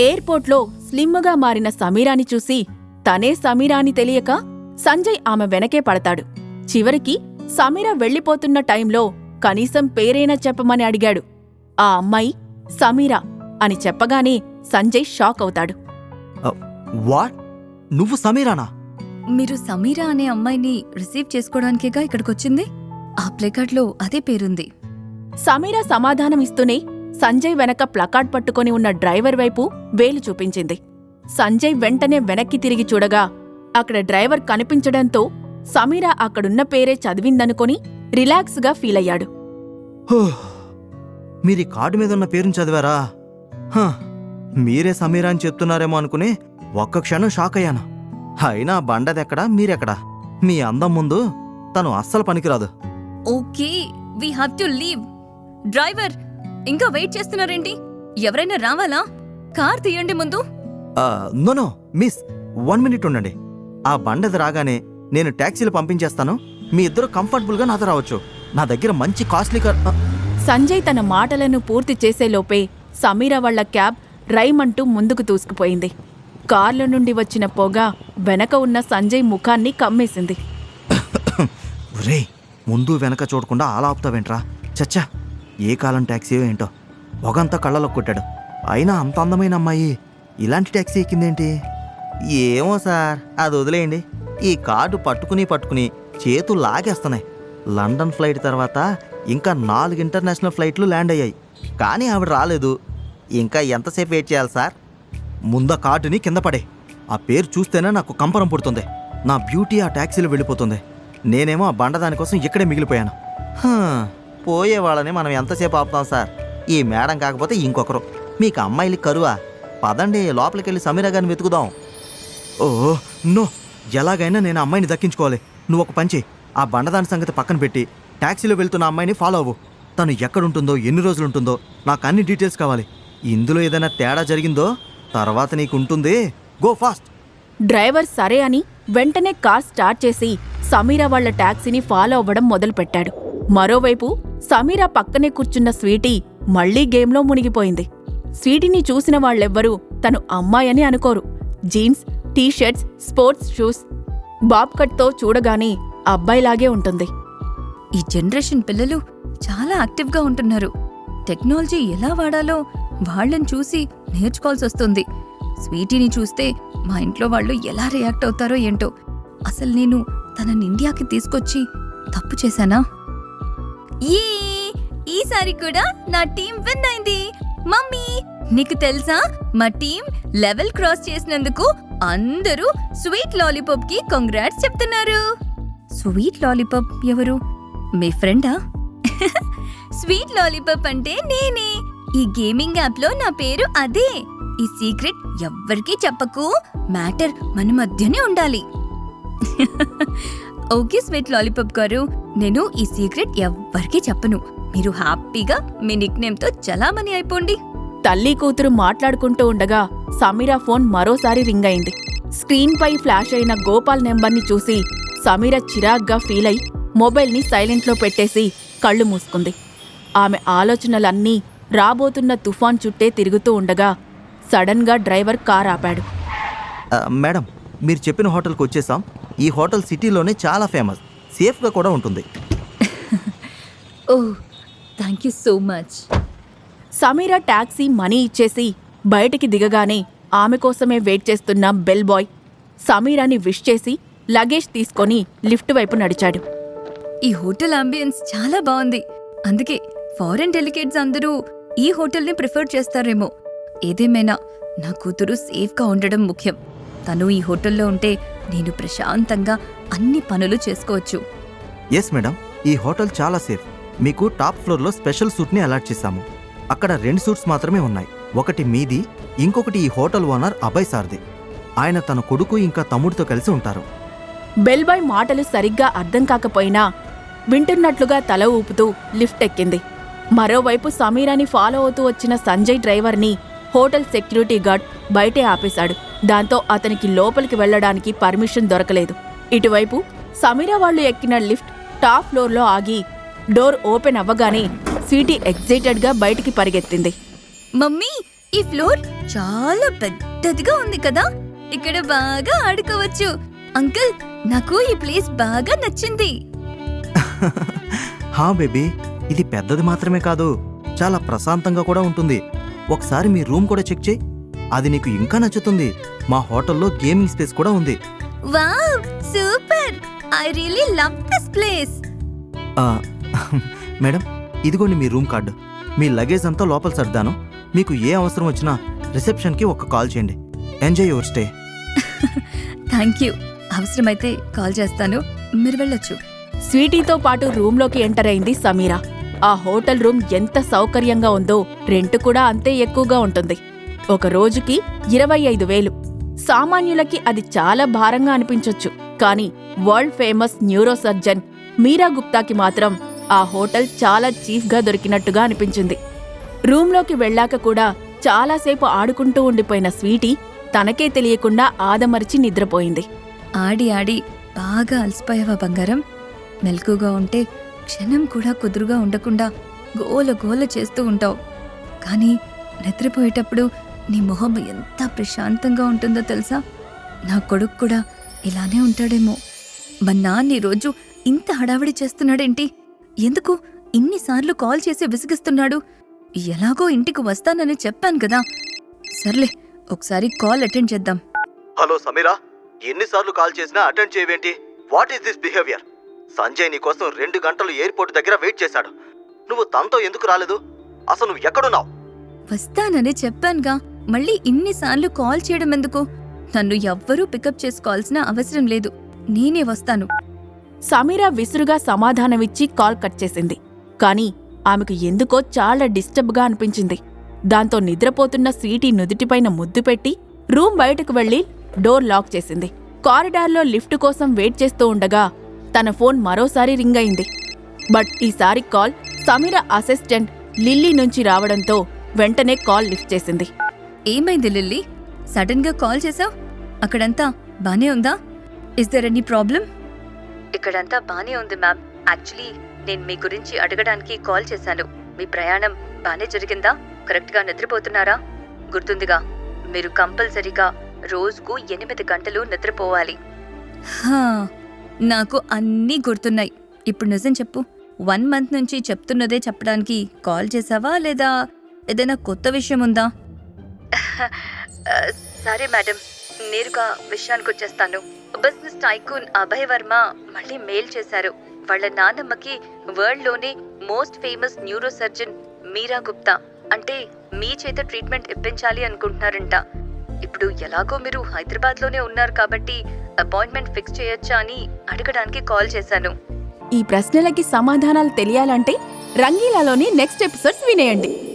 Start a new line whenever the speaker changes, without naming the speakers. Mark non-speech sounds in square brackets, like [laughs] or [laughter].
ఎయిర్పోర్ట్లో స్లిమ్గా మారిన సమీరాని చూసి తనే సమీరాని తెలియక సంజయ్ ఆమె వెనకే పడతాడు. చివరికి సమీర వెళ్ళిపోతున్న టైంలో కనీసం పేరైనా చెప్పమని అడిగాడు. ఆ అమ్మాయి సమీర అని చెప్పగానే సంజయ్ షాక్ అవుతాడు.
వాట్? నువ్వు సమీరానా?
మీరు సమీరా అనే అమ్మాయిని రిసీవ్ చేసుకోవడానికేగా ఇక్కడికొచ్చింది? ఆ ప్లేకార్డ్లో అదే పేరుంది.
సమీర సమాధానం ఇస్తూనే సంజయ్ వెనక ప్లకార్డ్ పట్టుకొని ఉన్న డ్రైవర్ వైపు వేలు చూపించింది. సంజయ్ వెంటనే వెనక్కి తిరిగి చూడగా అక్కడ డ్రైవర్ కనిపించడంతో సమీర అక్కడున్న పేరే చదివిందనుకొని రిలాక్స్గా ఫీలయ్యాడు
హో, మీరు కార్డు మీద ఉన్న పేరుని చదివారా? హ, మీరే సమీరా అని చెప్తున్నారేమో అనుకుని ఒక్క క్షణం షాక్ అయ్యాను. అయినా బండదెక్కడా మీరెక్కడా? మీ అందం ముందు తను అస్సలు పనికిరాదు.
Okay we have to leave driver ఇంకా వెయిట్ చేస్తున్నారేంటి? ఎవరైనా రావాలా? కార్ తీయండి ముందు.
ఆ, no no miss one minute ఉండండి. ఆ బండది రాగానే నేను ట్యాక్సీలు పంపించేస్తాను. మీ ఇద్దరు కంఫర్టబుల్గా నాతో రావచ్చు. నా దగ్గర మంచి కాస్ట్లీ కార్
సంజయ్ తన మాటలను పూర్తి చేసేలోపే సమీర వాళ్ళ క్యాబ్ రైమంటూ ముందుకు దూసుకుపోయింది. కార్ల నుండి వచ్చిన పొగ వెనక ఉన్న సంజయ్ ముఖాన్ని కమ్మేసింది.
ఒరే ముందు వెనక చూడకుండా అలా ఆపుతావేంట్రా? చచ్చా. ఏ కాలం ట్యాక్సీ ఏంటో. ఒకంతా కళ్ళలో కొట్టాడు. అయినా అంత అందమైన అమ్మాయి ఇలాంటి ట్యాక్సీ ఎక్కిందేంటి? ఏమో సార్ అది వదిలేయండి. ఈ కార్డు పట్టుకుని పట్టుకుని చేతులు లాగేస్తున్నాయి. లండన్ ఫ్లైట్ తర్వాత ఇంకా నాలుగు ఇంటర్నేషనల్ ఫ్లైట్లు ల్యాండ్ అయ్యాయి. కానీ ఆవిడ రాలేదు. ఇంకా ఎంతసేపు వెయిట్ చేయాలి సార్? ముంద కార్డుని కింద పడే. ఆ పేరు చూస్తేనే నాకు కంపరం పుడుతుంది. నా బ్యూటీ ఆ ట్యాక్సీలో వెళ్ళిపోతుంది. నేనేమో ఆ బండ దానికోసం ఇక్కడే మిగిలిపోయాను. హా, పోయే వాళ్ళని మనం ఎంతసేపు ఆపుతాం సార్? ఈ మేడం కాకపోతే ఇంకొకరు. మీకు అమ్మాయిలు కరువా? పదండి లోపలికి వెళ్ళి సమీరా గారిని వెతుకుదాం. Oh no. ఎలాగైనా నేను అమ్మాయిని దక్కించుకోవాలి. నువ్వు ఒక పంచి ఆ బండదాని సంగతి పక్కన పెట్టి ట్యాక్సీలో వెళ్తున్న అమ్మాయిని ఫాలో అవ్వు. తను ఎక్కడుంటుందో ఎన్ని రోజులు ఉంటుందో నాకు అన్ని డీటెయిల్స్ కావాలి. ఇందులో ఏదైనా తేడా జరిగిందో తర్వాత నీకు ఉంటుంది. Go fast.
డ్రైవర్ సరే అని వెంటనే కార్ స్టార్ట్ చేసి సమీరా వాళ్ళ టాక్సీని ఫాలో అవ్వడం మొదలుపెట్టాడు. మరోవైపు సమీరా పక్కనే కూర్చున్న స్వీటీ మళ్ళీ గేమ్లో మునిగిపోయింది. స్వీటీని చూసిన వాళ్ళెవ్వరూ తను అమ్మాయని అనుకోరు. Jeans T-shirts sports shoes bob కట్తో చూడగానే అబ్బాయిలాగే ఉంటుంది.
ఈ జనరేషన్ పిల్లలు చాలా యాక్టివ్గా ఉంటున్నారు. టెక్నాలజీ ఎలా వాడాలో వాళ్ళని చూసి నేర్చుకోవాల్సి వస్తుంది. స్వీటీని చూస్తే మా ఇంట్లో వాళ్ళు ఎలా రియాక్ట్ అవుతారో ఏంటో. అసలు నేను తనని ఇండియాకి తీసుకొచ్చి తప్పు చేశానా? ఏ ఈసారి కూడా నా టీం విన్ అయింది. మమ్మీ నీకు తెలుసా? మా టీం లెవెల్ క్రాస్ చేసినందుకు అందరూ స్వీట్ లాలీపాప్కి కంగ్రాట్స్ చెప్తున్నారు. స్వీట్ లాలీపాప్ ఎవరు? మీ ఫ్రెండా? [laughs] స్వీట్ లాలీపాప్ అంటే నేనే. ఈ గేమింగ్ యాప్లో నా పేరు అదే. ఈ సీక్రెట్ ఎవ్వరికీ చెప్పకు. మ్యాటర్ మన మధ్యనే ఉండాలి. [laughs] ఓకే స్వీట్ లాలీపాప్ గారు నేను ఈ సీక్రెట్ ఎవ్వరికీ చెప్పను. మీరు హ్యాపీగా మీ నిక్ నేమ్తో చలామణి అయిపోండి.
తల్లి కూతురు మాట్లాడుకుంటూ ఉండగా సమీర ఫోన్ మరోసారి రింగ్ అయింది. స్క్రీన్పై ఫ్లాష్ అయిన గోపాల్ నెంబర్ని చూసి సమీర చిరాగ్గా ఫీల్ అయి మొబైల్ని సైలెంట్లో పెట్టేసి కళ్ళు మూసుకుంది. ఆమె ఆలోచనలన్నీ రాబోతున్న తుఫాన్ చుట్టే తిరుగుతూ ఉండగా సడన్గా డ్రైవర్ కార్ ఆపాడు.
మేడం మీరు చెప్పిన హోటల్కి వచ్చేసాం. ఈ హోటల్ సిటీలోనే చాలా ఫేమస్. సేఫ్గా కూడా ఉంటుంది.
ఓ thank you so much.
Sameera taxi money ఇచ్చేసి బయటికి దిగగానే ఆమె కోసమే వెయిట్ చేస్తున్న బెల్ బాయ్ సమీరాని విష్ చేసి లగేజ్ తీసుకొని లిఫ్ట్ వైపు నడిచాడు.
ఈ హోటల్ అంబియన్స్ చాలా బాగుంది. అందుకే ఫారెన్ డెలికేట్స్ అందరూ ఈ హోటల్ని ప్రిఫర్ చేస్తారేమో. ఏదేమైనా నా కూతురు సేఫ్గా ఉండడం ముఖ్యం. తను ఈ హోటల్లో ఉంటే నేను ప్రశాంతంగా అన్ని పనులు చేసుకోవచ్చు.
ఎస్ మేడం ఈ హోటల్ చాలా సేఫ్ మీకు టాప్ ఫ్లోర్లో స్పెషల్ సూట్ని అలాట్ చేశాము. అక్కడ రెండు సూట్స్ మాత్రమే ఉన్నాయి. ఒకటి మీది ఇంకొకటి ఈ హోటల్ ఓనర్ అభయ్ సార్ది. ఆయన తన కొడుకు ఇంకా తమ్ముడితో కలిసి ఉంటారు.
బెల్ బాయ్ మాటలు సరిగ్గా అర్థం కాకపోయినా వింటున్నట్లుగా తల ఊపుతూ లిఫ్ట్ ఎక్కింది. మరోవైపు సమీరాని ఫాలో అవుతూ వచ్చిన సంజయ్ డ్రైవర్ని హోటల్ సెక్యూరిటీ గార్డ్ బయటే ఆపేశాడు. దాంతో అతనికి లోపలికి వెళ్ళడానికి పర్మిషన్ దొరకలేదు. ఇటువైపు సమీరా వాళ్ళు ఎక్కిన లిఫ్ట్ టాప్ ఫ్లోర్లో ఆగి డోర్ ఓపెన్ అవ్వగానే స్వీటీ ఎగ్జైటెడ్గా బయటికి పరిగెత్తింది.
మమ్మీ ఈ ఫ్లోర్ చాలా పెద్దదిగా ఉంది కదా? ఇక్కడ బాగా ఆడుకోవచ్చు. అంకుల్ నాకు ఈ ప్లేస్ బాగా నచ్చింది. [laughs]
హా బేబీ ఇది పెద్దది మాత్రమే కాదు చాలా ప్రశాంతంగా కూడా ఉంటుంది. ఒకసారి మీ రూమ్ కూడా చెక్ చేయి. అది నీకు ఇంకా నచ్చుతుంది. మా హోటల్లో గేమింగ్ స్పేస్ కూడా ఉంది.
Wow super. I really love this place.
Madam ఇదిగోండి మీ రూమ్ కార్డు. మీ లగేజ్ అంతా లోపల సర్దాను. మీకు ఏ అవసరం వచ్చినా రిసెప్షన్కి ఒక కాల్ చేయండి. Enjoy your stay.
Thank you. అవసరమైతే కాల్ చేస్తాను. మీరు వెళ్ళొచ్చు.
స్వీటీతో పాటు రూంలోకి ఎంటర్ అయింది సమీరా. ఆ హోటల్ రూమ్ ఎంత సౌకర్యంగా ఉందో రెంట్ కూడా అంతే ఎక్కువగా ఉంటుంది. ఒక రోజుకి ఇరవై ఐదు వేలు. సామాన్యులకి అది చాలా భారంగా అనిపించొచ్చు. కానీ world famous neurosurgeon Meera గుప్తాకి మాత్రం ఆ హోటల్ చాలా చీఫ్గా దొరికినట్టుగా అనిపించింది. రూంలోకి వెళ్ళాక కూడా చాలాసేపు ఆడుకుంటూ ఉండిపోయిన స్వీటీ తనకే తెలియకుండా ఆదమరిచి నిద్రపోయింది.
ఆడి ఆడి బాగా అలసిపోయావా బంగారం? మెలకుగా ఉంటే క్షణం కూడా కుదురుగా ఉండకుండా గోల గోల చేస్తూ ఉంటావు. కానీ నిద్రపోయేటప్పుడు నీ మొహం ఎంత ప్రశాంతంగా ఉంటుందో తెలుసా? నా కొడుకు కూడా ఇలానే ఉంటాడేమో. మా నాన్న రోజు ఇంత హడావిడి చేస్తున్నాడేంటి? ఎందుకు ఇన్నిసార్లు కాల్ చేసి విసిగిస్తున్నాడు? ఎలాగో ఇంటికి వస్తానని చెప్పాను కదా. సర్లే ఒకసారి కాల్ అటెండ్ చేద్దాం.
హలో సమీరా ఎన్నిసార్లు కాల్ చేసినా attend చేయవేంటి? What is this behaviour? Sanjay నీ కోసం రెండు గంటలు ఎయిర్పోర్ట్ దగ్గర వెయిట్ చేశాడు. నువ్వు తనతో ఎందుకు రాలేదు? అసలు నువ్వు ఎక్కడున్నావు?
వస్తానని చెప్పానుగా. మళ్ళీ ఇన్నిసార్లు కాల్ చేయడం ఎందుకు? నన్ను ఎవ్వరూ పికప్ చేసుకోవాల్సిన అవసరం లేదు. నేనే వస్తాను.
సమీరా విసురుగా సమాధానమిచ్చి కాల్ కట్ చేసింది. కాని ఆమెకు ఎందుకో చాలా డిస్టర్బ్గా అనిపించింది. దాంతో నిద్రపోతున్న స్వీటీ నుదుటిపైన ముద్దు పెట్టి రూమ్ బయటకు వెళ్ళి డోర్ లాక్ చేసింది. కారిడార్లో లిఫ్ట్ కోసం వెయిట్ చేస్తూ ఉండగా తన ఫోన్ మరోసారి రింగ్ అయింది. బట్ ఈసారి కాల్ సమీర అసిస్టెంట్ లిల్లీ నుంచి రావడంతో వెంటనే కాల్ లిఫ్ట్ చేసింది.
ఏమైంది లిల్లీ? సడన్గా కాల్ చేసావు? అక్కడంతా బానే ఉందా? ఇస్ దర్ ఎనీ ప్రాబ్లం ఇక్కడంతా బానే ఉంది మ్యామ్. యాక్చువల్లీ నేను మీ గురించి అడగడానికి కాల్ చేశాను. మీ ప్రయాణం బానే జరిగిందా? కరెక్ట్గా నిద్రపోతున్నారా? గుర్తుందిగా మీరు కంపల్సరీగా రోజుకు ఎనిమిది గంటలు నిద్రపోవాలి. నాకు అన్నీ గుర్తున్నాయి. ఇప్పుడు నిజం చెప్పు. వన్ మంత్ నుంచి చెప్తున్నదే చెప్పడానికి కాల్ చేసావా లేదా ఏదైనా కొత్త విషయం ఉందా? సరే మేడం. నేరుగా విషయానికి వచ్చేస్తాను బిజినెస్ టైకూన్ అభయ్ వర్మ మళ్ళీ మెయిల్ చేశారు. వాళ్ళ నాన్నమ్మకి వరల్డ్లోనే most famous neurosurgeon Meera Gupta. అంటే మీ చేత ట్రీట్మెంట్ ఇప్పించాలి అనుకుంటున్నారంట. ఇప్పుడు ఎలాగో మీరు హైదరాబాద్లోనే ఉన్నారు కాబట్టి అపాయింట్మెంట్ ఫిక్స్ చేయొచ్చా అని అడగడానికి కాల్ చేశాను.
ఈ ప్రశ్నలకి సమాధానాలు తెలియాలంటే రంగీలాలోని నెక్స్ట్ ఎపిసోడ్స్ వినేయండి.